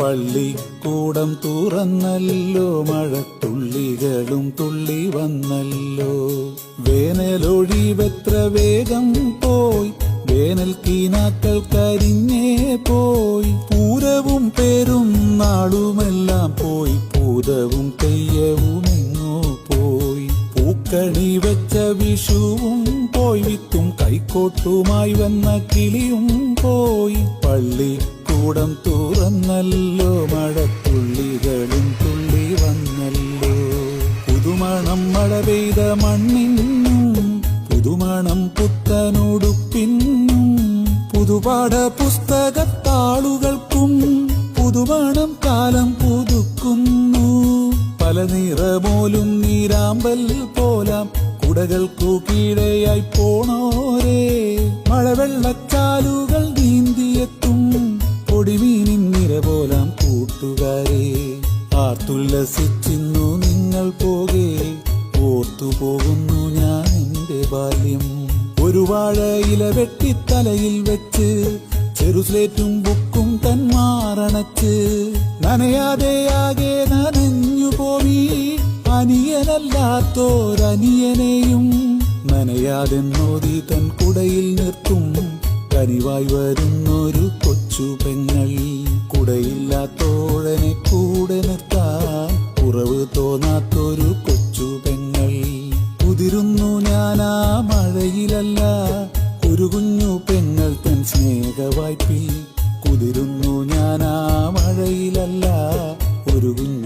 പള്ളിക്കൂടം തുറന്നല്ലോ മഴത്തുള്ളികളും തുള്ളി വന്നല്ലോ. വേനലൊഴിവെത്ര വേഗം പോയി വേനൽ കീനാക്കൾ കരിഞ്ഞേ പോയി പൂരവും പേരും നാളുമെല്ലാം പോയി പൂതവും തെയ്യവും എങ്ങോ പോയി. പൂക്കണി വെച്ച വിഷുവും പോയി വിത്തും കൈക്കോട്ടുമായി വന്ന കിളിയും പോയി പള്ളിക്കൂടം തുറന്നല്ലോ മഴത്തുള്ളികളും തുള്ളി വന്നല്ലോ. പുതുമണം മഴ പെയ്ത മണ്ണിനും പുതുമണം പുത്തനുടുപ്പിന്നും പുതുപാഠ പുസ്തകത്താളുകൾക്കും പുതുമണം കാലം പുതുക്കുന്നു. പല നിറമോലും നീരാമ്പൽ പോലാം കുടകൾക്കു കീഴയായി പോണോരേ. മഴവെള്ളച്ചാലുകൾ പോലാം കൂട്ടുകാരെ. ആർത്തുല്ലസിച്ചിന്നു നിങ്ങൾ പോകെ. ഓർത്തു പോകുന്നു ഞാൻ എന്റെ ബാല്യം. ഒരു വാഴ ഇല വെട്ടിത്തലയിൽ വെച്ച് ചെറുസ്ലേറ്റും ബുക്കും തന്മാറണച്ച് ആകെ നനഞ്ഞു പോയി. അനിയനല്ലാത്തോരനിയനെയും നനയാതെ നോതി തൻ കുടയിൽ നിർത്തും. കനിവായി വരുന്നൊരു കൊച്ചു പെങ്ങൾ. കൂടെയില്ലാത്തോഴനെ കൂടെ നിർത്താൻ ഉറവ് തോന്നാത്തൊരു കൊച്ചു പെങ്ങൾ. കുതിരുന്നു ഞാനാ മഴയിലല്ല ഒരു കുഞ്ഞു പെങ്ങൾ തൻ സ്നേഹവായ്പിൽ. കുതിരുന്നു ഞാനാ മഴയിലല്ല ഒരു കുഞ്ഞു